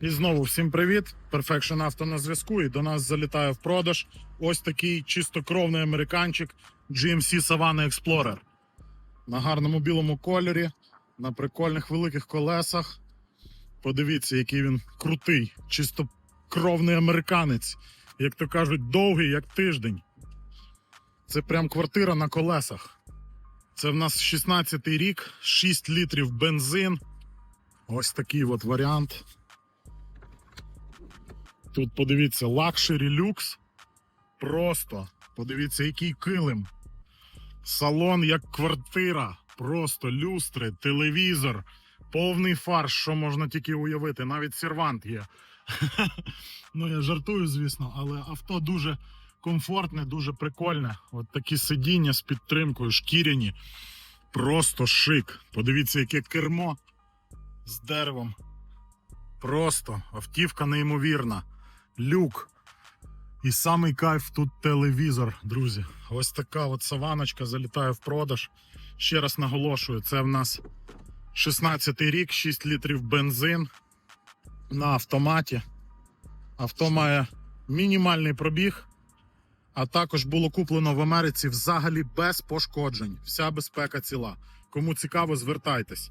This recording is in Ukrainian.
І знову всім привіт! Perfection Auto на зв'язку. І до нас залітає в продаж ось такий чистокровний американчик GMC Savannah Explorer. На гарному білому кольорі, на прикольних великих колесах. Подивіться, який він крутий, чистокровний американець. Як то кажуть, довгий, як тиждень. Це прям квартира на колесах. Це в нас 16-й рік, 6 літрів бензин. Ось такий от варіант. Тут подивіться, лакшері люкс. Просто подивіться, який килим. Салон як квартира. Просто люстри, телевізор, повний фарш, що можна тільки уявити. Навіть сервант є. ну, я жартую, звісно, але авто дуже комфортне, дуже прикольне. От такі сидіння з підтримкою, шкіряні. Просто шик. Подивіться, яке кермо з деревом. Просто автівка неймовірна. Люк. І самий кайф тут телевізор, друзі. Ось така от саваночка залітає в продаж. Ще раз наголошую, це в нас 16 рік, 6 літрів бензин на автоматі. Авто має мінімальний пробіг, а також було куплено в Америці взагалі без пошкоджень. Вся безпека ціла. Кому цікаво, звертайтесь.